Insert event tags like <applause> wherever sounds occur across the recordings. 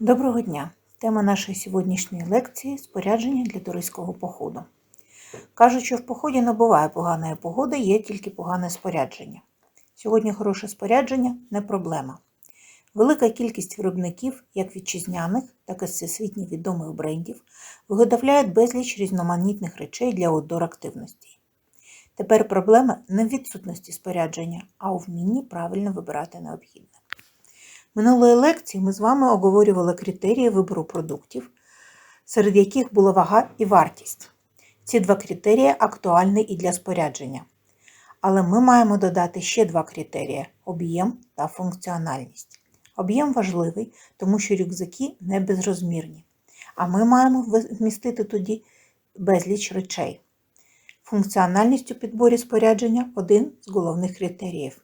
Доброго дня! Тема нашої сьогоднішньої лекції спорядження для туристського походу. Кажуть, що в поході не буває поганої погоди, є тільки погане спорядження. Сьогодні хороше спорядження не проблема. Велика кількість виробників, як вітчизняних, так і всесвітньо відомих брендів, виготовляють безліч різноманітних речей для outdoor активностей. Тепер проблема не в відсутності спорядження, а у вмінні правильно вибирати необхідне. Минулої лекції ми з вами оговорювали критерії вибору продуктів, серед яких була вага і вартість. Ці два критерії актуальні і для спорядження. Але ми маємо додати ще два критерії об'єм та функціональність. Об'єм важливий, тому що рюкзаки не безрозмірні, а ми маємо вмістити тоді безліч речей. Функціональність у підборі спорядження один з головних критеріїв.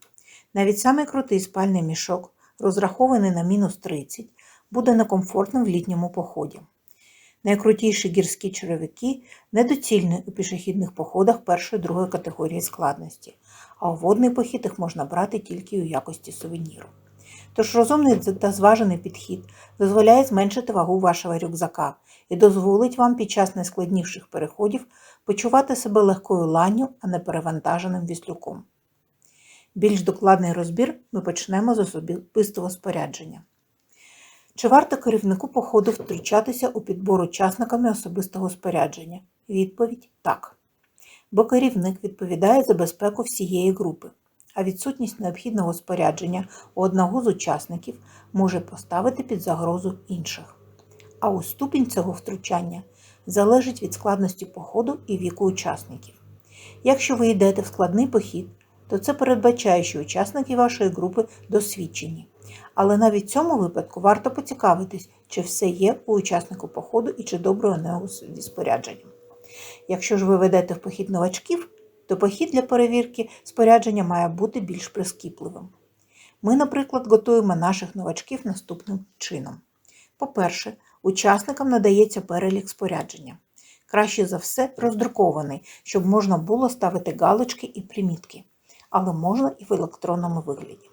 Навіть самий крутий спальний мішок розрахований на мінус 30, буде некомфортним в літньому поході. Найкрутіші гірські черевики недоцільні у пішохідних походах першої другої категорії складності, а у водний похід їх можна брати тільки у якості сувеніру. Тож розумний та зважений підхід дозволяє зменшити вагу вашого рюкзака і дозволить вам під час найскладніших переходів почувати себе легкою ланню, а не перевантаженим віслюком. Більш докладний розбір ми почнемо з особистого спорядження. Чи варто керівнику походу втручатися у підбор учасниками особистого спорядження? Відповідь так. Бо керівник відповідає за безпеку всієї групи, а відсутність необхідного спорядження у одного з учасників може поставити під загрозу інших. А у ступінь цього втручання залежить від складності походу і віку учасників. Якщо ви йдете в складний похід, то це передбачає, що учасники вашої групи досвідчені. Але навіть в цьому випадку варто поцікавитись, чи все є у учаснику походу і чи добре у нього зі спорядженням. Якщо ж ви ведете в похід новачків, то похід для перевірки спорядження має бути більш прискіпливим. Ми, наприклад, готуємо наших новачків наступним чином. По-перше, учасникам надається перелік спорядження. Краще за все роздрукований, щоб можна було ставити галочки і примітки але можна і в електронному вигляді.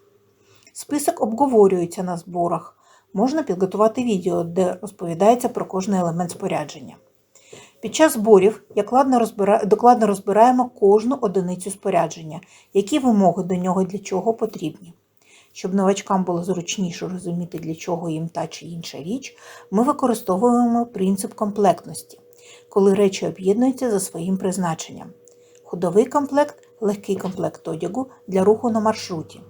Список обговорюється на зборах. Можна підготувати відео, де розповідається про кожний елемент спорядження. Під час зборів докладно розбираємо кожну одиницю спорядження, які вимоги до нього для чого потрібні. Щоб новачкам було зручніше розуміти, для чого їм та чи інша річ, ми використовуємо принцип комплектності, коли речі об'єднуються за своїм призначенням. Ходовий комплект легкий комплект одягу для руху на маршруті.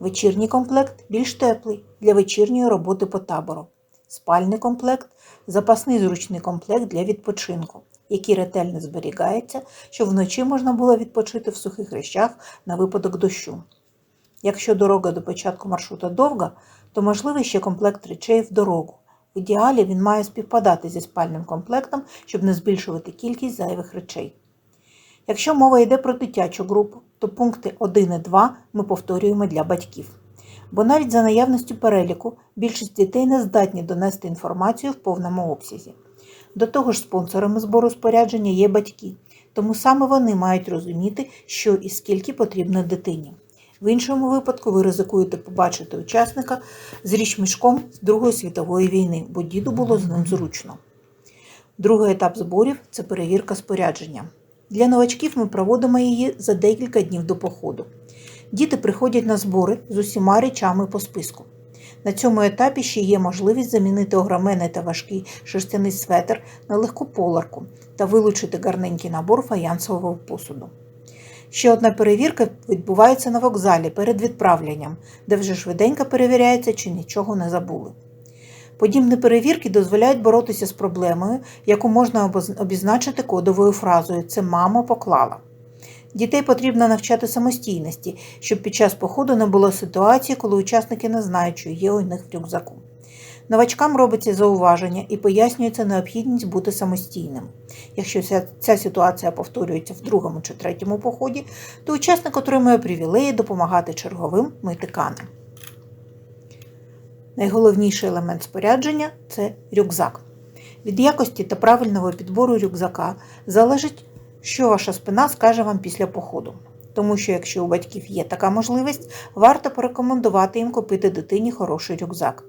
Вечірній комплект більш теплий для вечірньої роботи по табору. Спальний комплект запасний зручний комплект для відпочинку, який ретельно зберігається, щоб вночі можна було відпочити в сухих речах на випадок дощу. Якщо дорога до початку маршрута довга, то можливий ще комплект речей в дорогу. В ідеалі він має співпадати зі спальним комплектом, щоб не збільшувати кількість зайвих речей. Якщо мова йде про дитячу групу, то пункти 1 і 2 ми повторюємо для батьків. Бо навіть за наявністю переліку більшість дітей не здатні донести інформацію в повному обсязі. До того ж, спонсорами збору спорядження є батьки, тому саме вони мають розуміти, що і скільки потрібно дитині. В іншому випадку ви ризикуєте побачити учасника з річмішком з Другої світової війни, бо діду було з ним зручно. Другий етап зборів це перевірка спорядження. Для новачків ми проводимо її за декілька днів до походу. Діти приходять на збори з усіма речами по списку. На цьому етапі ще є можливість замінити огроменний та важкий шерстяний светр на легку поларку та вилучити гарненький набор фаянсового посуду. Ще одна перевірка відбувається на вокзалі перед відправленням, де вже швиденько перевіряється, чи нічого не забули. Подібні перевірки дозволяють боротися з проблемою, яку можна обізначити кодовою фразою Це мама поклала. Дітей потрібно навчати самостійності, щоб під час походу не було ситуації, коли учасники не знають, що є у них в рюкзаку. Новачкам робиться зауваження і пояснюється необхідність бути самостійним. Якщо ця, ця ситуація повторюється в другому чи третьому поході, то учасник отримує привілеї допомагати черговим мити кани. Найголовніший елемент спорядження це рюкзак. Від якості та правильного підбору рюкзака залежить, що ваша спина скаже вам після походу. Тому що, якщо у батьків є така можливість, варто порекомендувати їм купити дитині хороший рюкзак.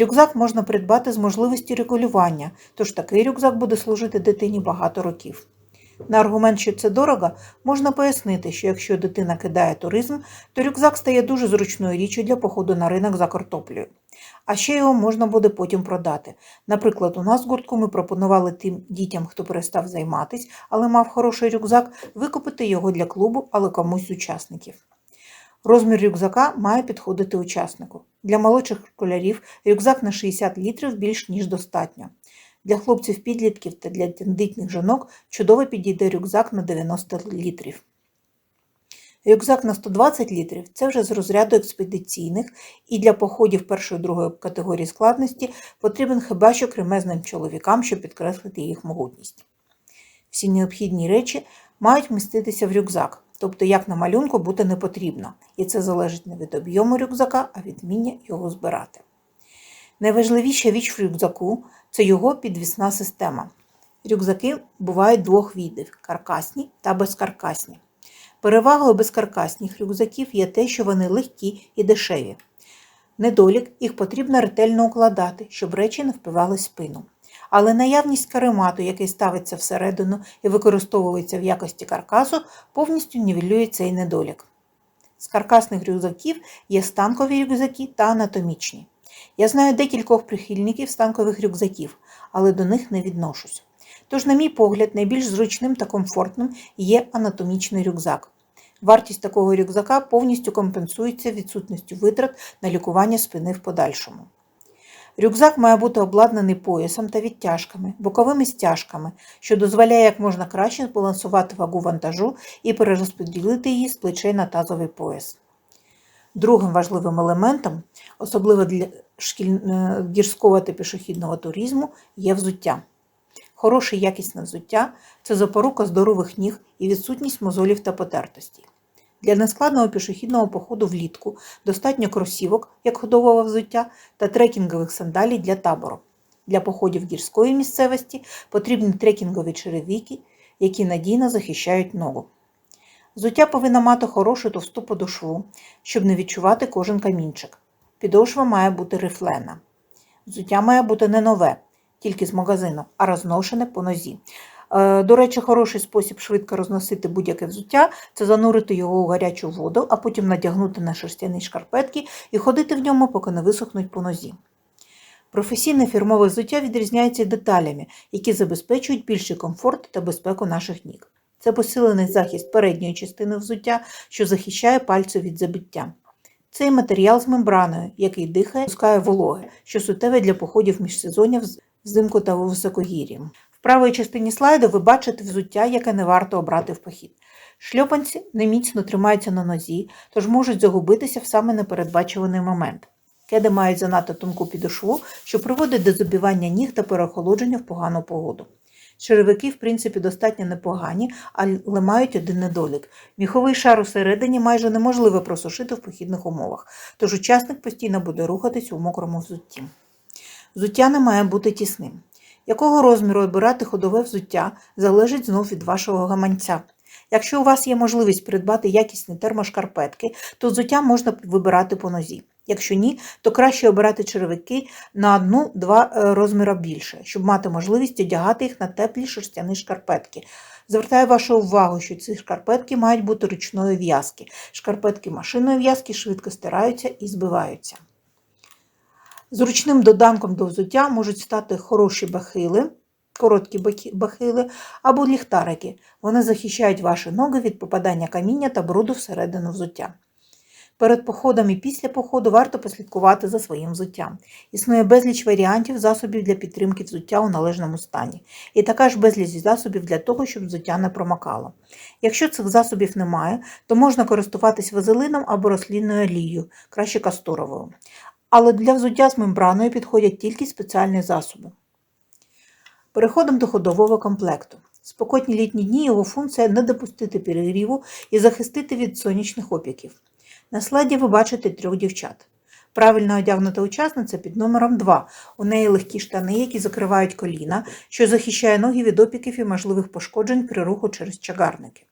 Рюкзак можна придбати з можливістю регулювання, тож такий рюкзак буде служити дитині багато років. На аргумент, що це дорого, можна пояснити, що якщо дитина кидає туризм, то рюкзак стає дуже зручною річчю для походу на ринок за картоплею. А ще його можна буде потім продати. Наприклад, у нас гуртку ми пропонували тим дітям, хто перестав займатись, але мав хороший рюкзак, викупити його для клубу, але комусь з учасників. Розмір рюкзака має підходити учаснику. Для молодших школярів рюкзак на 60 літрів більш ніж достатньо. Для хлопців-підлітків та для тендитних жінок чудово підійде рюкзак на 90 літрів. Рюкзак на 120 літрів це вже з розряду експедиційних і для походів першої другої категорії складності потрібен хіба що кремезним чоловікам, щоб підкреслити їх могутність. Всі необхідні речі мають вміститися в рюкзак, тобто як на малюнку бути не потрібно, і це залежить не від об'єму рюкзака, а від вміння його збирати. Найважливіша річ в рюкзаку це його підвісна система. Рюкзаки бувають двох видів каркасні та безкаркасні. Перевагою безкаркасних рюкзаків є те, що вони легкі і дешеві. Недолік їх потрібно ретельно укладати, щоб речі не впивали спину. Але наявність каремату, який ставиться всередину і використовується в якості каркасу, повністю нівелює цей недолік. З каркасних рюкзаків є станкові рюкзаки та анатомічні. Я знаю декількох прихильників станкових рюкзаків, але до них не відношусь. Тож, на мій погляд, найбільш зручним та комфортним є анатомічний рюкзак. Вартість такого рюкзака повністю компенсується відсутністю витрат на лікування спини в подальшому. Рюкзак має бути обладнаний поясом та відтяжками, боковими стяжками, що дозволяє як можна краще збалансувати вагу вантажу і перерозподілити її з плечей на тазовий пояс. Другим важливим елементом, особливо для шкіль... е, гірського та пішохідного туризму, є взуття. Хороше якісне взуття це запорука здорових ніг і відсутність мозолів та потертості. Для нескладного пішохідного походу влітку достатньо кросівок, як ходового взуття, та трекінгових сандалій для табору. Для походів гірської місцевості потрібні трекінгові черевики, які надійно захищають ногу. Взуття повинно мати хорошу товсту подошву, щоб не відчувати кожен камінчик. Підошва має бути рифлена. Взуття має бути не нове, тільки з магазину, а розношене по нозі. Е, До речі, хороший спосіб швидко розносити будь-яке взуття це занурити його у гарячу воду, а потім надягнути на шерстяні шкарпетки і ходити в ньому, поки не висохнуть по нозі. Професійне фірмове взуття відрізняється деталями, які забезпечують більший комфорт та безпеку наших ніг. Це посилений захист передньої частини взуття, що захищає пальці від забиття. Цей матеріал з мембраною, який дихає, пускає вологи, що суттєве для походів міжсезоння взимку та у високогір'ї. В правій частині слайду ви бачите взуття, яке не варто обрати в похід. Шльопанці неміцно тримаються на нозі, тож можуть загубитися в саме непередбачуваний момент. Кеди мають занадто тонку підошву, що приводить до забівання ніг та переохолодження в погану погоду. Черевики, в принципі, достатньо непогані, але мають один недолік. Міховий шар усередині майже неможливо просушити в похідних умовах, тож учасник постійно буде рухатись у мокрому взутті. Взуття не має бути тісним. Якого розміру обирати ходове взуття залежить знов від вашого гаманця. Якщо у вас є можливість придбати якісні термошкарпетки, то взуття можна вибирати по нозі. Якщо ні, то краще обирати черевики на одну-два е, розміри більше, щоб мати можливість одягати їх на теплі шерстяні шкарпетки. Звертаю вашу увагу, що ці шкарпетки мають бути ручної в'язки. Шкарпетки машинної в'язки швидко стираються і збиваються. Зручним доданком до взуття можуть стати хороші бахили, короткі бахили або ліхтарики. Вони захищають ваші ноги від попадання каміння та бруду всередину взуття. Перед походом і після походу варто послідкувати за своїм взуттям. Існує безліч варіантів засобів для підтримки взуття у належному стані, і така ж безліч засобів для того, щоб взуття не промокало. Якщо цих засобів немає, то можна користуватись вазелином або рослинною олією, краще касторовою. Але для взуття з мембраною підходять тільки спеціальні засоби. Переходимо до ходового комплекту. Спокотні літні дні його функція не допустити перегріву і захистити від сонячних опіків. На слайді ви бачите трьох дівчат. Правильно одягнута учасниця під номером 2. У неї легкі штани, які закривають коліна, що захищає ноги від опіків і можливих пошкоджень при руху через чагарники.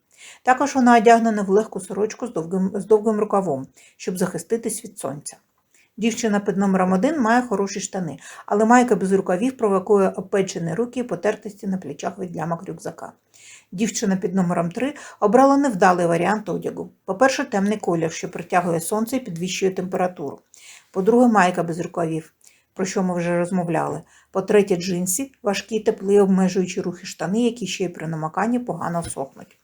Також вона одягнена в легку сорочку з довгим, з довгим рукавом, щоб захиститись від сонця. Дівчина під номером 1 має хороші штани, але майка без рукавів провокує опечені руки і потертості на плечах від лямок рюкзака. Дівчина під номером 3 обрала невдалий варіант одягу. По-перше, темний колір, що притягує сонце і підвищує температуру. По-друге, майка без рукавів, про що ми вже розмовляли. По-третє, джинси, важкі, теплі, обмежуючі рухи штани, які ще й при намаканні погано сохнуть.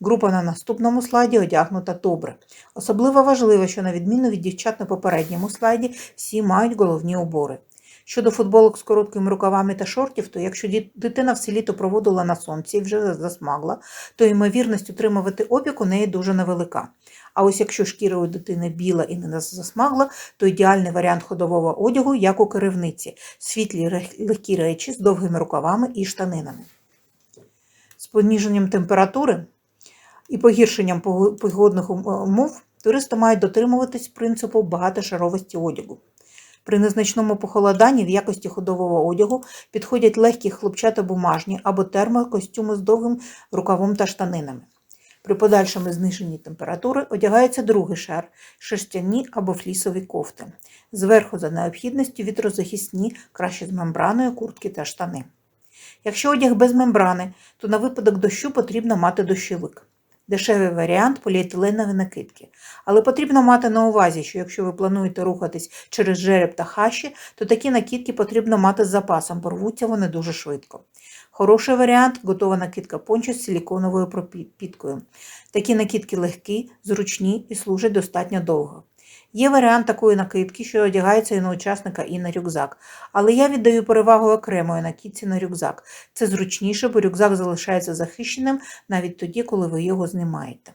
Група на наступному слайді одягнута добре. Особливо важливо, що на відміну від дівчат на попередньому слайді, всі мають головні убори. Щодо футболок з короткими рукавами та шортів, то якщо дитина все літо проводила на сонці і вже засмагла, то ймовірність отримувати опік у неї дуже невелика. А ось якщо шкіра у дитини біла і не засмагла, то ідеальний варіант ходового одягу, як у керівниці, світлі легкі речі з довгими рукавами і штанинами. З поніженням температури і погіршенням погодних умов туристи мають дотримуватись принципу багатошаровості одягу. При незначному похолоданні в якості ходового одягу підходять легкі хлопчатобумажні або термокостюми з довгим рукавом та штанинами. При подальшому зниженні температури одягається другий шар шерстяні або флісові кофти. Зверху за необхідністю вітрозахисні, краще з мембраною, куртки та штани. Якщо одяг без мембрани, то на випадок дощу потрібно мати дощовик. Дешевий варіант поліетиленові накидки. Але потрібно мати на увазі, що якщо ви плануєте рухатись через жереб та хащі, то такі накидки потрібно мати з запасом, бо рвуться вони дуже швидко. Хороший варіант готова накидка пончо з силіконовою пропіткою. Такі накидки легкі, зручні і служать достатньо довго. Є варіант такої накидки, що одягається і на учасника, і на рюкзак. Але я віддаю перевагу окремої накидці на рюкзак. Це зручніше, бо рюкзак залишається захищеним навіть тоді, коли ви його знімаєте.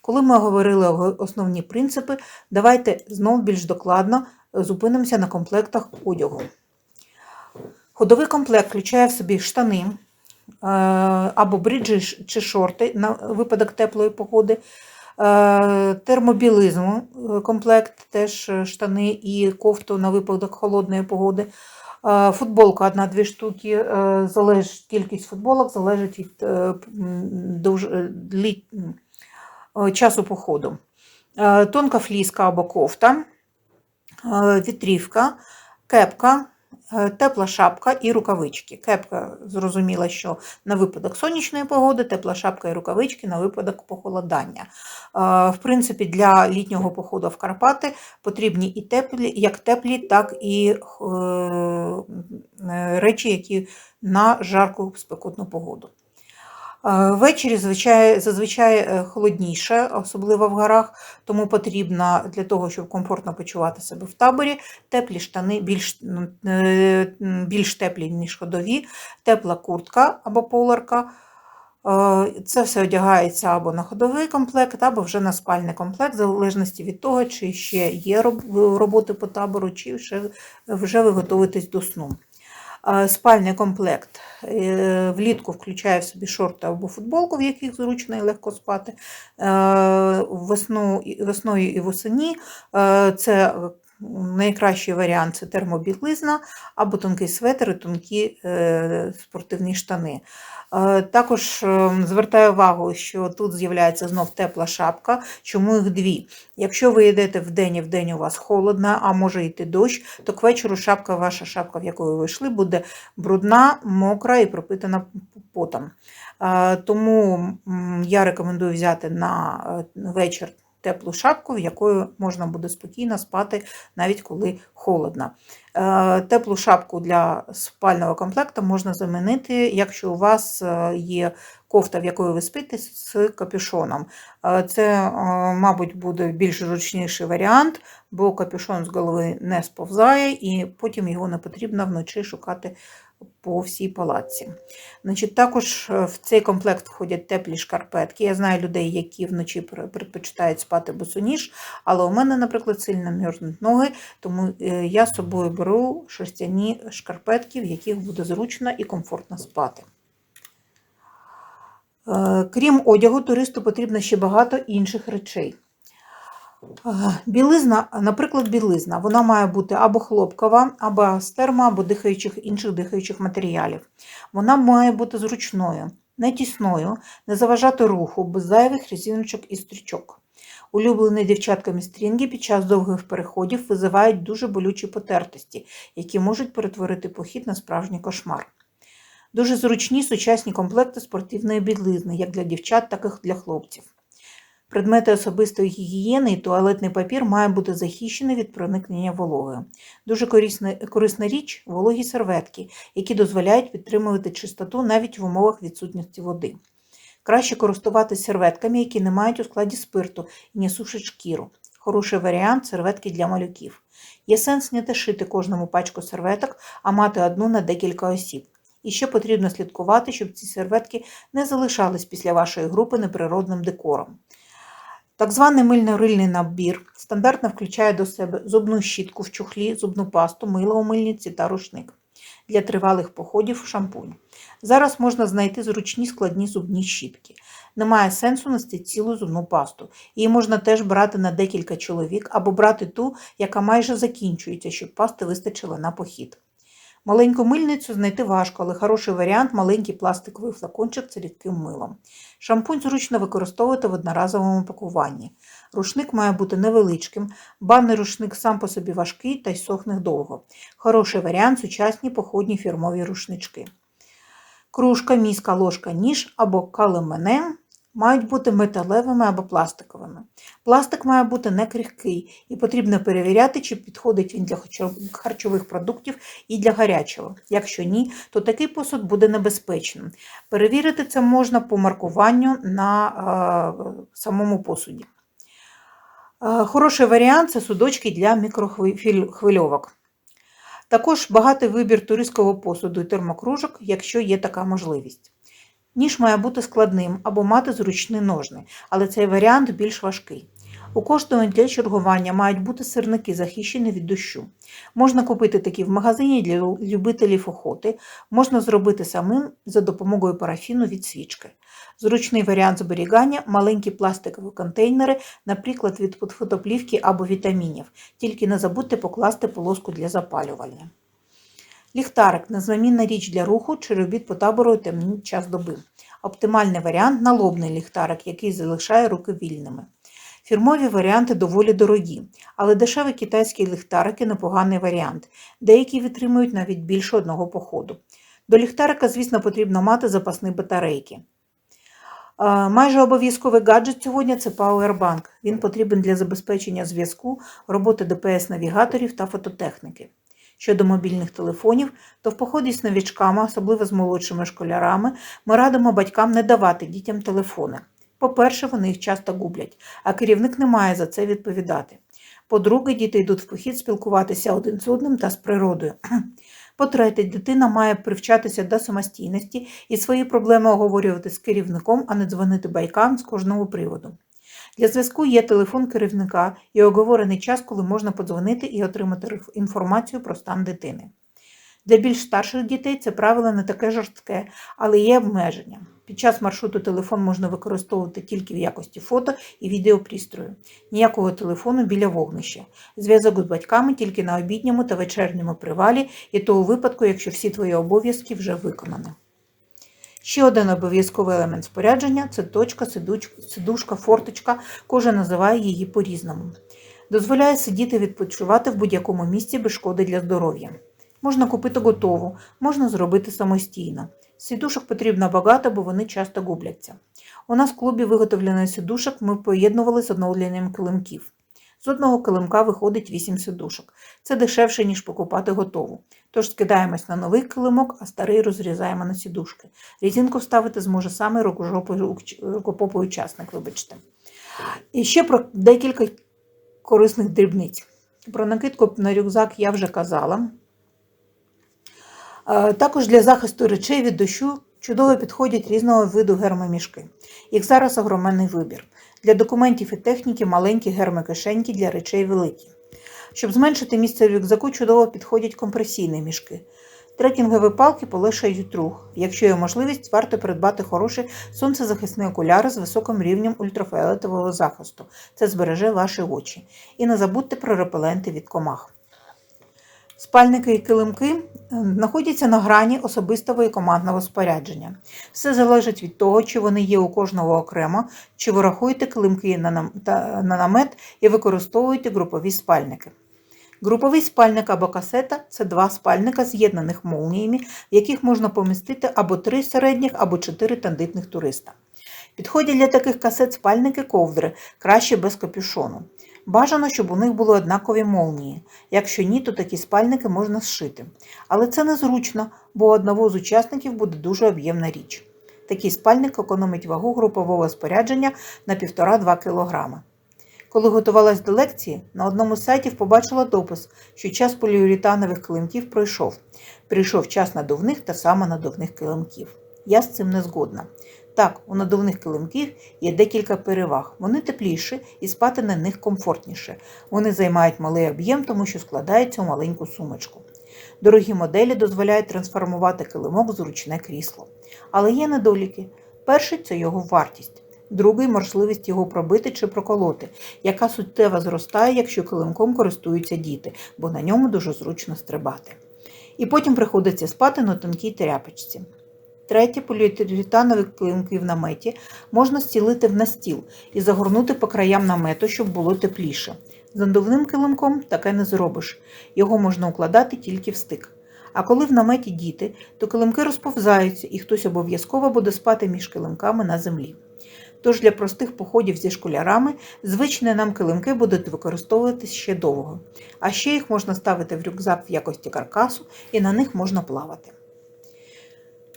Коли ми говорили основні принципи, давайте знов більш докладно зупинимося на комплектах одягу. Ходовий комплект включає в собі штани е, або бриджі ш- чи шорти на випадок теплої погоди, е, термобілизму е, комплект, теж е, штани і кофту на випадок холодної погоди. Футболка одна-дві штуки, залежить, кількість футболок залежить від довж- лі- е, часу походу. Тонка фліска або кофта, вітрівка, кепка, тепла шапка і рукавички. Кепка зрозуміла, що на випадок сонячної погоди, тепла шапка і рукавички на випадок похолодання. Е, В принципі, для літнього походу в Карпати потрібні і теплі, як теплі, так і е, е, речі, які на жарку спекотну погоду. Е, Ввечері звичай, зазвичай е, холодніше, особливо в горах, тому потрібно для того, щоб комфортно почувати себе в таборі, теплі штани, більш, е, більш теплі, ніж ходові, тепла куртка або поларка. Це все одягається або на ходовий комплект, або вже на спальний комплект, в залежності від того, чи ще є роботи по табору, чи вже ви готуєтесь до сну. Спальний комплект е, влітку включає в собі шорти або футболку, в яких зручно і легко спати. Е, Весну, весною і восені е, це найкращий варіант це термобілизна або тонкий светр і тонкі е, спортивні штани. Е, Також е, звертаю увагу, що тут з'являється знов тепла шапка. Чому їх дві? Якщо ви йдете вдень і вдень у вас холодно, а може йти дощ, то к вечору шапка, ваша шапка, в якою ви йшли, буде брудна, мокра і пропитана потом. Тому я рекомендую взяти на вечір теплу шапку, в якою можна буде спокійно спати, навіть коли холодно. Е, Теплу шапку для спального комплекту можна замінити, якщо у вас е, є кофта, в якої ви спите, з капюшоном. Е, Це, мабуть, буде більш зручніший варіант, бо капюшон з голови не сповзає, і потім його не потрібно вночі шукати по всій палаці. Значить, також е, в цей комплект входять теплі шкарпетки. Я знаю людей, які вночі предпочитають спати босоніж, але у мене, наприклад, сильно мерзнуть ноги, тому е, я з собою беру шерстяні шкарпетки, в яких буде зручно і комфортно спати. Е, Крім одягу, туристу потрібно ще багато інших речей. Білизна, наприклад, білизна, вона має бути або хлопкова, або з термо, або дихаючих, інших дихаючих матеріалів. Вона має бути зручною, не тісною, не заважати руху, без зайвих резиночок і стрічок. Улюблені дівчатками стрінги під час довгих переходів визивають дуже болючі потертості, які можуть перетворити похід на справжній кошмар. Дуже зручні сучасні комплекти спортивної білизни, як для дівчат, так і для хлопців. Предмети особистої гігієни і туалетний папір має бути захищений від проникнення вологи. Дуже корисна, корисна річ вологі серветки, які дозволяють підтримувати чистоту навіть в умовах відсутності води. Краще користуватися серветками, які не мають у складі спирту і не сушать шкіру. Хороший варіант серветки для малюків. Є сенс не тешити кожному пачку серветок, а мати одну на декілька осіб. І ще потрібно слідкувати, щоб ці серветки не залишались після вашої групи неприродним декором. Так званий мильно-рильний набір стандартно включає до себе зубну щітку в чухлі, зубну пасту, мило у мильниці та рушник для тривалих походів шампунь. Зараз можна знайти зручні складні зубні щітки. Немає сенсу нести цілу зубну пасту. Її можна теж брати на декілька чоловік або брати ту, яка майже закінчується, щоб пасти вистачило на похід. Маленьку мильницю знайти важко, але хороший варіант маленький пластиковий флакончик з рідким милом. Шампунь зручно використовувати в одноразовому пакуванні. Рушник має бути невеличким, банний рушник сам по собі важкий та й сохне довго. Хороший варіант сучасні походні фірмові рушнички. Кружка, міска, ложка, ніж або калемене мають бути металевими або пластиковими. Пластик має бути не крихкий і потрібно перевіряти, чи підходить він для харчових продуктів і для гарячого. Якщо ні, то такий посуд буде небезпечним. Перевірити це можна по маркуванню на е, самому посуді. Е, хороший варіант це судочки для мікрохвильовок. Також багатий вибір туристського посуду і термокружок, якщо є така можливість. Ніж має бути складним або мати зручні ножни, але цей варіант більш важкий. У кожного для чергування мають бути сирники, захищені від дощу. Можна купити такі в магазині для любителів охоти, можна зробити самим за допомогою парафіну від свічки. Зручний варіант зберігання маленькі пластикові контейнери, наприклад, від фотоплівки або вітамінів. Тільки не забудьте покласти полоску для запалювання. Ліхтарик незамінна річ для руху чи робіт по табору у темний час доби. Оптимальний варіант налобний ліхтарик, який залишає руки вільними. Фірмові варіанти доволі дорогі, але дешеві китайські ліхтарики непоганий варіант. Деякі витримують навіть більше одного походу. До ліхтарика, звісно, потрібно мати запасні батарейки. Майже обов'язковий гаджет сьогодні це Powerbank. Він потрібен для забезпечення зв'язку, роботи ДПС-навігаторів та фототехніки. Щодо мобільних телефонів, то в поході з новічками, особливо з молодшими школярами, ми радимо батькам не давати дітям телефони. По-перше, вони їх часто гублять, а керівник не має за це відповідати. По-друге, діти йдуть в похід спілкуватися один з одним та з природою. <clears throat> По-третє, дитина має привчатися до самостійності і свої проблеми оговорювати з керівником, а не дзвонити байкам з кожного приводу. Для зв'язку є телефон керівника і оговорений час, коли можна подзвонити і отримати інформацію про стан дитини. Для більш старших дітей це правило не таке жорстке, але є обмеження. Під час маршруту телефон можна використовувати тільки в якості фото і відеопристрою. Ніякого телефону біля вогнища. Зв'язок з батьками тільки на обідньому та вечірньому привалі, і то у випадку, якщо всі твої обов'язки вже виконані. Ще один обов'язковий елемент спорядження це точка, сидушка, форточка, кожен називає її по-різному. Дозволяє сидіти відпочивати в будь-якому місці без шкоди для здоров'я. Можна купити готову, можна зробити самостійно. Сідушок потрібно багато, бо вони часто губляться. У нас в клубі виготовлено сідушок ми поєднували з оновленням килимків. З одного килимка виходить 8 сидушок. Це дешевше, ніж покупати готову. Тож скидаємось на новий килимок, а старий розрізаємо на сідушки. Різинку вставити зможе саме рукопопий учасник, вибачте. І ще про декілька корисних дрібниць. Про накидку на рюкзак я вже казала. Е, також для захисту речей від дощу чудово підходять різного виду гермомішки. Їх зараз огроменний вибір. Для документів і техніки маленькі гермокишеньки для речей великі. Щоб зменшити місце рюкзаку, чудово підходять компресійні мішки. Трекінгові палки полишають рух. Якщо є можливість, варто придбати хороші сонцезахисні окуляри з високим рівнем ультрафіолетового захисту. Це збереже ваші очі. І не забудьте про репеленти від комах. Спальники і килимки знаходяться на грані особистого і командного спорядження. Все залежить від того, чи вони є у кожного окремо, чи ви рахуєте килимки на намет і використовуєте групові спальники. Груповий спальник або касета це два спальника, з'єднаних молніями, в яких можна помістити або три середніх, або чотири тандитних туриста. Підходять для таких касет спальники ковдри, краще без капюшону. Бажано, щоб у них були однакові молнії. Якщо ні, то такі спальники можна зшити. Але це незручно, бо у одного з учасників буде дуже об'ємна річ. Такий спальник економить вагу групового спорядження на 1,5-2 кг. Коли готувалась до лекції, на одному з сайтів побачила допис, що час поліуретанових килимків пройшов. Прийшов час надувних та самонадувних килимків. Я з цим не згодна. Так, у надувних килимків є декілька переваг. Вони тепліші і спати на них комфортніше. Вони займають малий об'єм, тому що складаються у маленьку сумочку. Дорогі моделі дозволяють трансформувати килимок в зручне крісло. Але є недоліки. Перший це його вартість. Другий можливість його пробити чи проколоти, яка суттєво зростає, якщо килимком користуються діти, бо на ньому дуже зручно стрибати. І потім приходиться спати на тонкій тряпочці. Третє, поліуретанові килимки в наметі можна стілити в настіл і загорнути по краям намету, щоб було тепліше. З надувним килимком таке не зробиш. Його можна укладати тільки в стик. А коли в наметі діти, то килимки розповзаються, і хтось обов'язково буде спати між килимками на землі. Тож для простих походів зі школярами звичні нам килимки будуть використовуватись ще довго. А ще їх можна ставити в рюкзак в якості каркасу і на них можна плавати.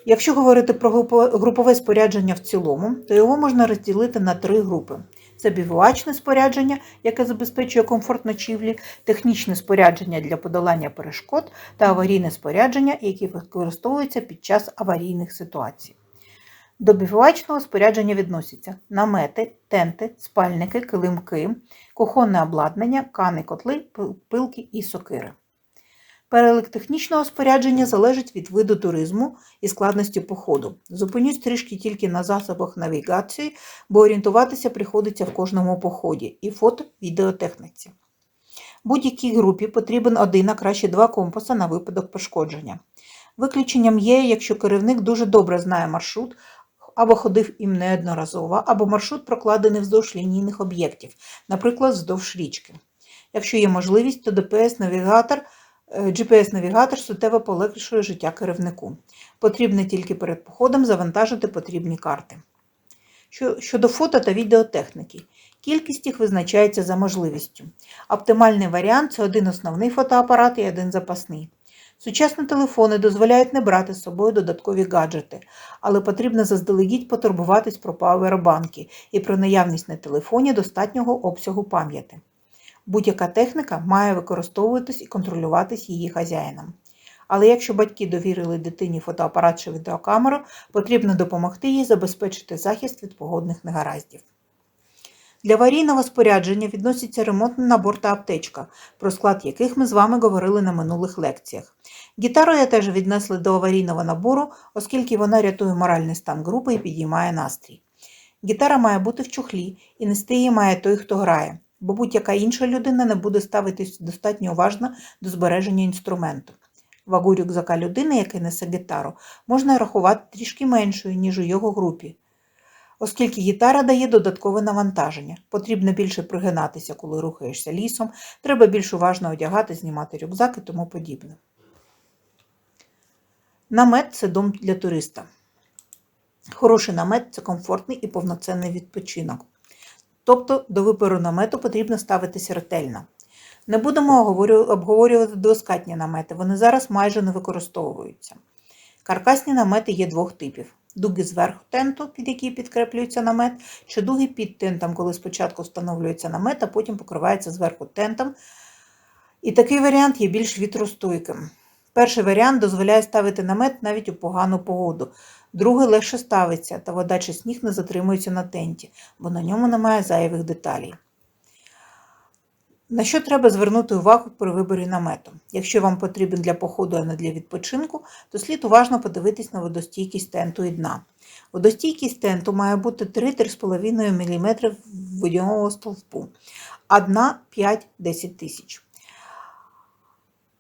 Якщо говорити про групове спорядження в цілому, то його можна розділити на три групи: це бівуачне спорядження, яке забезпечує комфорт ночівлі, технічне спорядження для подолання перешкод та аварійне спорядження, яке використовується під час аварійних ситуацій. До бівуачного спорядження відносяться намети, тенти, спальники, килимки, кухонне обладнання, кани, котли, пилки і сокири. Перелик технічного спорядження залежить від виду туризму і складності походу. Зупинюсь трішки тільки на засобах навігації, бо орієнтуватися приходиться в кожному поході і фото-відеотехніці. Будь-якій групі потрібен один, а краще два компаса на випадок пошкодження. Виключенням є, якщо керівник дуже добре знає маршрут, або ходив їм неодноразово, або маршрут прокладений вздовж лінійних об'єктів, наприклад, вздовж річки. Якщо є можливість, то ДПС-навігатор GPS-навігатор суттєво полегшує життя керівнику. Потрібно тільки перед походом завантажити потрібні карти. Щодо фото та відеотехніки, кількість їх визначається за можливістю. Оптимальний варіант це один основний фотоапарат і один запасний. Сучасні телефони дозволяють не брати з собою додаткові гаджети, але потрібно заздалегідь потурбуватись про павербанки і про наявність на телефоні достатнього обсягу пам'яті. Будь-яка техніка має використовуватись і контролюватись її хазяїном. Але якщо батьки довірили дитині фотоапарат чи відеокамеру, потрібно допомогти їй забезпечити захист від погодних негараздів. Для аварійного спорядження відноситься ремонтний набор та аптечка, про склад яких ми з вами говорили на минулих лекціях. Гітару я теж віднесли до аварійного набору, оскільки вона рятує моральний стан групи і підіймає настрій. Гітара має бути в чохлі, і нести її має той, хто грає, бо будь-яка інша людина не буде ставитись достатньо уважно до збереження інструменту. Вагу рюкзака людини, яка несе гітару, можна рахувати трішки меншою, ніж у його групі. Оскільки гітара дає додаткове навантаження, потрібно більше пригинатися, коли рухаєшся лісом, треба більш уважно одягати, знімати рюкзак і тому подібне. Намет це дом для туриста. Хороший намет це комфортний і повноцінний відпочинок. Тобто до вибору намету потрібно ставитися ретельно. Не будемо обговорювати двоскатні намети, вони зараз майже не використовуються. Каркасні намети є двох типів: дуги зверху тенту, під який підкреплюється намет, чи дуги під тентом, коли спочатку встановлюється намет, а потім покривається зверху тентом. І такий варіант є більш вітростойким. Перший варіант дозволяє ставити намет навіть у погану погоду. Другий легше ставиться, та вода чи сніг не затримується на тенті, бо на ньому немає зайвих деталей. На що треба звернути увагу при виборі намету? Якщо вам потрібен для походу, а не для відпочинку, то слід уважно подивитись на водостійкість тенту і дна. Водостійкість тенту має бути 3-3,5 мм водяного стовпу, а дна 5-10 тисяч.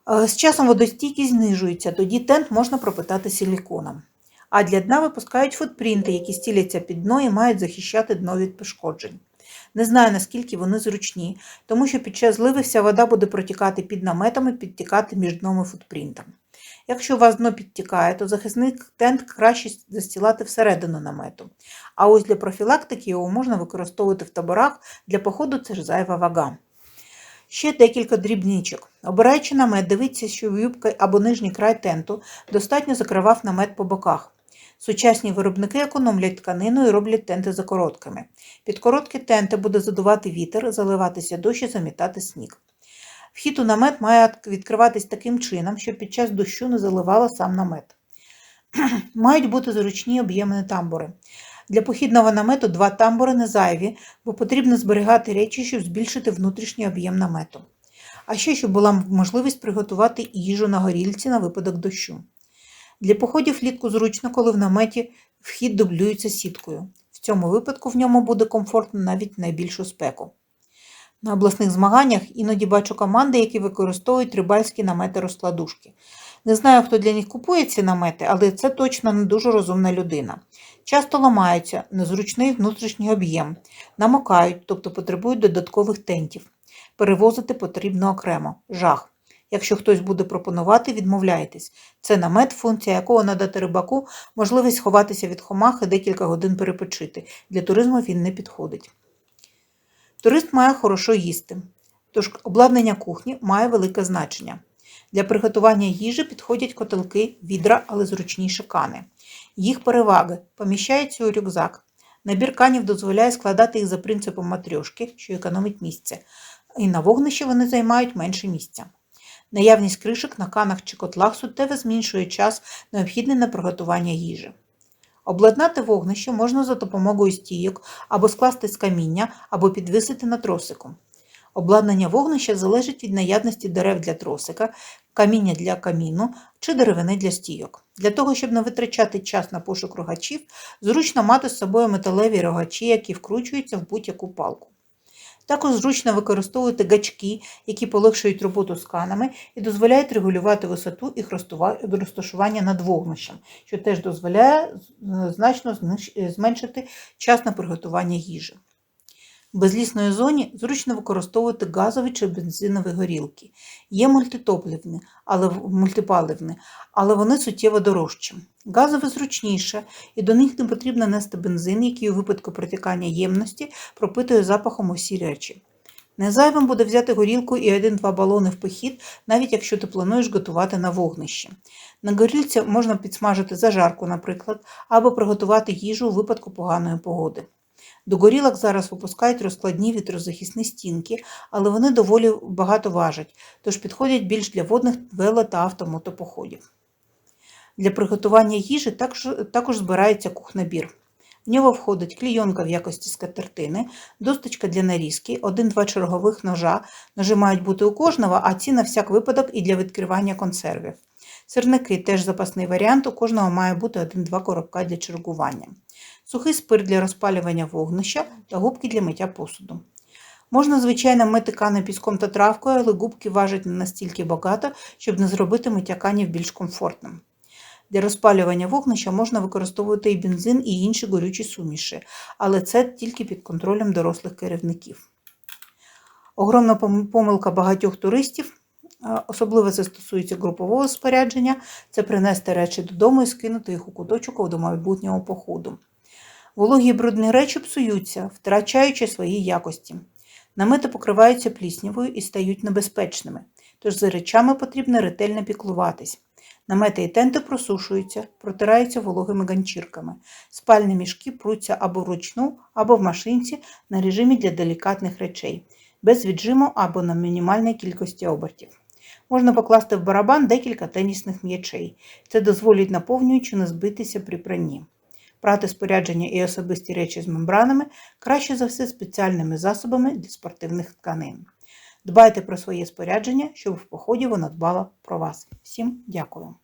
Е, З часом водостійкість знижується, тоді тент можна пропитати силіконом. А для дна випускають футпринти, які стіляться під дно і мають захищати дно від пошкоджень. Не знаю, наскільки вони зручні, тому що під час зливи вся вода буде протікати під наметом і підтікати між дном і футпринтом. Якщо у вас дно підтікає, то захисний тент краще застілати всередину намету. А ось для профілактики його можна використовувати в таборах, для походу це ж зайва вага. Ще декілька дрібничок. Обираючи намет, дивіться, що юбка або нижній край тенту достатньо закривав намет по боках. Сучасні виробники економлять тканину і роблять тенти за короткими. Під короткі тенти буде задувати вітер, заливатися дощ і замітати сніг. Вхід у намет має відкриватись таким чином, щоб під час дощу не заливало сам намет. <clears throat> Мають бути зручні об'ємні тамбури. Для похідного намету два тамбури не зайві, бо потрібно зберігати речі, щоб збільшити внутрішній об'єм намету. А ще щоб була можливість приготувати їжу на горілці на випадок дощу. Для походів влітку зручно, коли в наметі вхід дублюється сіткою. В цьому випадку в ньому буде комфортно навіть найбільшу спеку. На обласних змаганнях іноді бачу команди, які використовують рибальські намети розкладушки. Не знаю, хто для них купує ці намети, але це точно не дуже розумна людина. Часто ламаються незручний внутрішній об'єм, намокають, тобто потребують додаткових тентів. Перевозити потрібно окремо жах. Якщо хтось буде пропонувати, відмовляйтесь. Це намет, функція якого надати рибаку можливість ховатися від хомах і декілька годин перепочити. Для туризму він не підходить. Турист має хорошо їсти, тож обладнання кухні має велике значення. Для приготування їжі підходять котелки, відра, але зручніші кани. Їх переваги поміщаються у рюкзак. Набір канів дозволяє складати їх за принципом матрьошки, що економить місце, і на вогнищі вони займають менше місця. Наявність кришок на канах чи котлах суттєво зменшує час, необхідний на приготування їжі. Обладнати вогнище можна за допомогою стійок або скласти з каміння, або підвисити на тросику. Обладнання вогнища залежить від наявності дерев для тросика, каміння для каміну чи деревини для стійок. Для того, щоб не витрачати час на пошук рогачів, зручно мати з собою металеві рогачі, які вкручуються в будь-яку палку. Також зручно використовувати гачки, які полегшують роботу з канами і дозволяють регулювати висоту їх розташування над вогнищем, що теж дозволяє значно зменшити час на приготування їжі. В безлісній зоні зручно використовувати газові чи бензинові горілки. Є мультитопливні, але мультипаливні, але вони суттєво дорожчі. Газові зручніше, і до них не потрібно нести бензин, який у випадку протікання ємності пропитує запахом усі речі. Незайвим буде взяти горілку і один-два балони в похід, навіть якщо ти плануєш готувати на вогнищі. На горілці можна підсмажити зажарку, наприклад, або приготувати їжу у випадку поганої погоди. До горілок зараз випускають розкладні вітрозахисні стінки, але вони доволі багато важать, тож підходять більш для водних вело та автомотопоходів. Для приготування їжі також, також збирається кухнабір. В нього входить клійонка в якості скатертини, досточка для нарізки, один-два чергових ножа. Ножи мають бути у кожного, а ці на всяк випадок і для відкривання консервів. Сирники теж запасний варіант, у кожного має бути один-два коробка для чергування. Сухий спирт для розпалювання вогнища та губки для миття посуду. Можна, звичайно, мити кани піском та травкою, але губки важать не настільки багато, щоб не зробити миття канів більш комфортним. Для розпалювання вогнища можна використовувати і бензин, і інші горючі суміші, але це тільки під контролем дорослих керівників. Огромна помилка багатьох туристів, особливо це стосується групового спорядження, це принести речі додому і скинути їх у куточок до майбутнього походу. Вологі брудні речі псуються, втрачаючи свої якості. Намети покриваються пліснявою і стають небезпечними, тож за речами потрібно ретельно піклуватись. Намети і тенти просушуються, протираються вологими ганчірками. Спальні мішки пруться або вручну, або в машинці на режимі для делікатних речей, без віджиму або на мінімальній кількості обертів. Можна покласти в барабан декілька тенісних м'ячей. Це дозволить наповнюючи не збитися при пранні. Прати спорядження і особисті речі з мембранами краще за все спеціальними засобами для спортивних тканин. Дбайте про своє спорядження, щоб в поході воно дбало про вас. Всім дякую!